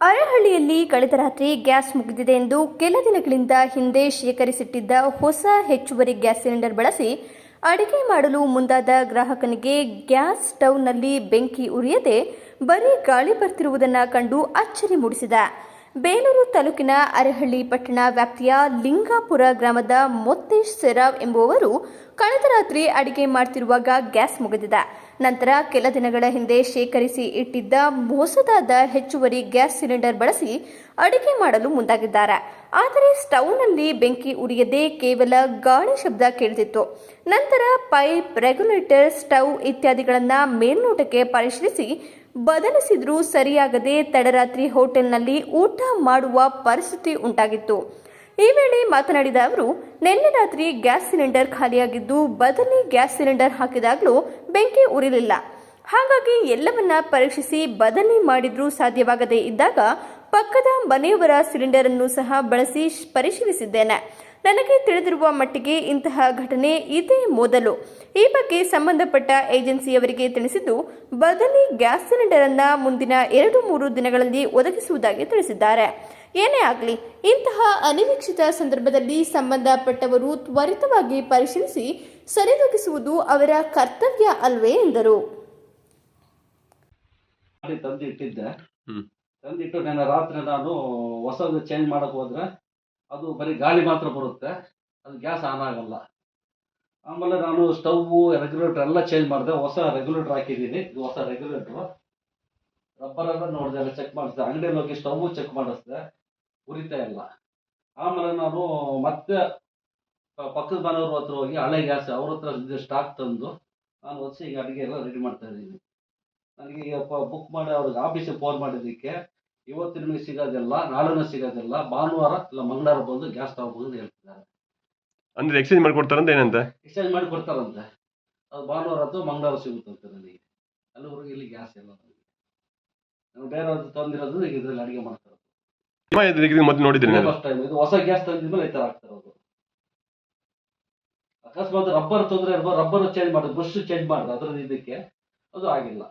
ಅರಹಳ್ಳಿಯಲ್ಲಿ ಕಳೆದ ರಾತ್ರಿ ಗ್ಯಾಸ್ ಮುಗಿದಿದೆ ಎಂದು ಕೆಲ ದಿನಗಳಿಂದ ಹಿಂದೆ ಶೇಖರಿಸಿಟ್ಟಿದ್ದ ಹೊಸ ಹೆಚ್ಚುವರಿ ಗ್ಯಾಸ್ ಸಿಲಿಂಡರ್ ಬಳಸಿ ಅಡಿಗೆ ಮಾಡಲು ಮುಂದಾದ ಗ್ರಾಹಕನಿಗೆ ಗ್ಯಾಸ್ ಸ್ಟೌವ್ನಲ್ಲಿ ಬೆಂಕಿ ಉರಿಯದೆ ಬರೀ ಗಾಳಿ ಬರ್ತಿರುವುದನ್ನು ಕಂಡು ಅಚ್ಚರಿ ಮೂಡಿಸಿದೆ. ಬೇಲೂರು ತಾಲೂಕಿನ ಅರಹಳ್ಳಿ ಪಟ್ಟಣ ವ್ಯಾಪ್ತಿಯ ಲಿಂಗಾಪುರ ಗ್ರಾಮದ ಮೊತ್ತೇಶ್ ಸೆರಾವ್ ಎಂಬುವವರು ಕಳೆದ ರಾತ್ರಿ ಅಡಿಗೆ ಮಾಡ್ತಿರುವಾಗ ಗ್ಯಾಸ್ ಮುಗಿದಿದೆ. ನಂತರ ಕೆಲ ದಿನಗಳ ಹಿಂದೆ ಶೇಖರಿಸಿ ಇಟ್ಟಿದ್ದ ಮೋಸದಾದ ಹೆಚ್ಚುವರಿ ಗ್ಯಾಸ್ ಸಿಲಿಂಡರ್ ಬಳಸಿ ಅಡಿಗೆ ಮಾಡಲು ಮುಂದಾಗಿದ್ದಾರೆ. ಆದರೆ ಸ್ಟೌವ್ನಲ್ಲಿ ಬೆಂಕಿ ಉರಿಯದೆ ಕೇವಲ ಗಾಳಿ ಶಬ್ದ ಕೇಳುತ್ತಿತ್ತು ನಂತರ ಪೈಪ್, ರೆಗ್ಯುಲೇಟರ್, ಸ್ಟವ್ ಇತ್ಯಾದಿಗಳನ್ನು ಮೇಲ್ನೋಟಕ್ಕೆ ಪರಿಶೀಲಿಸಿ ಬದಲಿಸಿದ್ರೂ ಸರಿಯಾಗದೆ ತಡರಾತ್ರಿ ಹೋಟೆಲ್ನಲ್ಲಿ ಊಟ ಮಾಡುವ ಪರಿಸ್ಥಿತಿ ಉಂಟಾಗಿತ್ತು. ಈ ವೇಳೆ ಮಾತನಾಡಿದ ಅವರು, ನಿನ್ನೆ ರಾತ್ರಿ ಗ್ಯಾಸ್ ಸಿಲಿಂಡರ್ ಖಾಲಿಯಾಗಿದ್ದು ಬದಲಿ ಗ್ಯಾಸ್ ಸಿಲಿಂಡರ್ ಹಾಕಿದಾಗಲೂ ಬೆಂಕಿ ಉರಿಲಿಲ್ಲ. ಹಾಗಾಗಿ ಎಲ್ಲವನ್ನ ಪರೀಕ್ಷಿಸಿ ಬದಲಿ ಮಾಡಿದ್ರೂ ಸಾಧ್ಯವಾಗದೇ ಇದ್ದಾಗ ಪಕ್ಕದ ಮನೆಯವರ ಸಿಲಿಂಡರ್ ಅನ್ನು ಸಹ ಬಳಸಿ ಶ್- ಪರಿಶೀಲಿಸಿದ್ದೇನೆ. ನನಗೆ ತಿಳಿದಿರುವ ಮಟ್ಟಿಗೆ ಇಂತಹ ಘಟನೆ ಇದೇ ಮೊದಲು. ಈ ಬಗ್ಗೆ ಸಂಬಂಧಪಟ್ಟ ಏಜೆನ್ಸಿಯವರಿಗೆ ತಿಳಿಸಿದ್ದು ಬದಲಿ ಗ್ಯಾಸ್ ಸಿಲಿಂಡರ್ ಅನ್ನ ಮುಂದಿನ ಎರಡು ಮೂರು ದಿನಗಳಲ್ಲಿ ಒದಗಿಸುವುದಾಗಿ ತಿಳಿಸಿದ್ದಾರೆ. ಏನೇ ಆಗಲಿ ಇಂತಹ ಅನಿರೀಕ್ಷಿತ ಸಂದರ್ಭದಲ್ಲಿ ಸಂಬಂಧಪಟ್ಟವರು ತ್ವರಿತವಾಗಿ ಪರಿಶೀಲಿಸಿ ಸರಿದೂಗಿಸುವುದು ಅವರ ಕರ್ತವ್ಯ ಅಲ್ವೇ ಎಂದರು. ತಂದಿಟ್ಟು ನೆನ್ನೆ ರಾತ್ರಿ ನಾನು ಹೊಸದು ಚೇಂಜ್ ಮಾಡಕ್ ಹೋದ್ರೆ ಅದು ಬರೀ ಗಾಳಿ ಮಾತ್ರ ಬರುತ್ತೆ, ಅದು ಗ್ಯಾಸ್ ಆನ್ ಆಗಲ್ಲ. ಆಮೇಲೆ ನಾನು ಸ್ಟವ್ ರೆಗ್ಯುಲೇಟರ್ ಎಲ್ಲ ಚೇಂಜ್ ಮಾಡಿದೆ, ಹೊಸ ರೆಗ್ಯುಲೇಟರ್ ಹಾಕಿದ್ದೀನಿ, ಇದು ಹೊಸ ರೆಗ್ಯುಲೇಟರ್ ರಬ್ಬರ್ ಎಲ್ಲ ನೋಡಿದೆ, ಎಲ್ಲ ಚೆಕ್ ಮಾಡಿಸಿದೆ, ಅಂಗಡಿಯಲ್ಲಿ ಹೋಗಿ ಸ್ಟವ್ ಚೆಕ್ ಮಾಡಿಸಿದೆ, ಉರಿತಾ ಇಲ್ಲ. ಆಮೇಲೆ ನಾನು ಮತ್ತೆ ಪಕ್ಕದ ಮನೆಯವ್ರ ಹತ್ರ ಹೋಗಿ ಹಳೆ ಗ್ಯಾಸ್ ಅವ್ರ ಹತ್ರ ಸ್ಟಾಕ್ ತಂದು, ನಾನು ಹೊಸ ಈಗ ಅಡುಗೆ ಎಲ್ಲ ರೆಡಿ ಮಾಡ್ತಾ ಇದ್ದೀನಿ. ನನಗೆ ಈಗ ಬುಕ್ ಮಾಡಿ ಅವ್ರಿಗೆ ಆಫೀಸಿಗೆ ಫೋನ್ ಮಾಡಿದ್ದಕ್ಕೆ ಇವತ್ತು ನಿಮಗೆ ಸಿಗೋದಿಲ್ಲ ನಾಳೆನೂ ಸಿಗೋದಿಲ್ಲ ಭಾನುವಾರ ಇಲ್ಲ ಮಂಗಳವಾರ ಬಂದು ಗ್ಯಾಸ್ ತಗೋಬೋದು ಅಂತ ಹೇಳ್ತಿದ್ದಾರೆ. ಅಂದ್ರೆ ಎಕ್ಸ್ಚೇಂಜ್ ಮಾಡ್ಕೊಡ್ತಾರಂತ ಏನಂತ? ಎಕ್ಸ್ಚೇಂಜ್ ಮಾಡಿ ಕೊಡ್ತಾರಂತೆ ಅದು ಭಾನುವಾರ ಅಥವಾ ಮಂಗಳವಾರ ಸಿಗುತ್ತಂತೆ ನನಗೆ. ಅಲ್ಲಿವರೆಗೆ ಇಲ್ಲಿ ಗ್ಯಾಸ್ ಇಲ್ಲ ನನಗೆ ನಾನು ಬೇರೆ ತಂದಿರೋದು ಈಗ ಇದ್ರಲ್ಲಿ ಅಡುಗೆ ಮಾಡ್ತಾರೆ. ಇದಕ್ಕೆ ಮೊದಲು ನೋಡಿದ್ರಿ ಫಸ್ಟ್ ಟೈಮ್ ಇದು ಹೊಸ ಗ್ಯಾಸ್ ತಂದಿದ್ಮೇಲೆ ಈ ಥರ ಅವರು ಅಕಸ್ಮಾತ್ ರಬ್ಬರ್ ತೊಂದರೆ ಇರ್ಬೋದು ರಬ್ಬರ್ ಚೇಂಜ್ ಮಾಡೋದು ಬ್ರಷ್ ಚೇಂಜ್ ಮಾಡಿದೆ ಅದ್ರದ್ದು ಇದಕ್ಕೆ ಅದು ಆಗಿಲ್ಲ.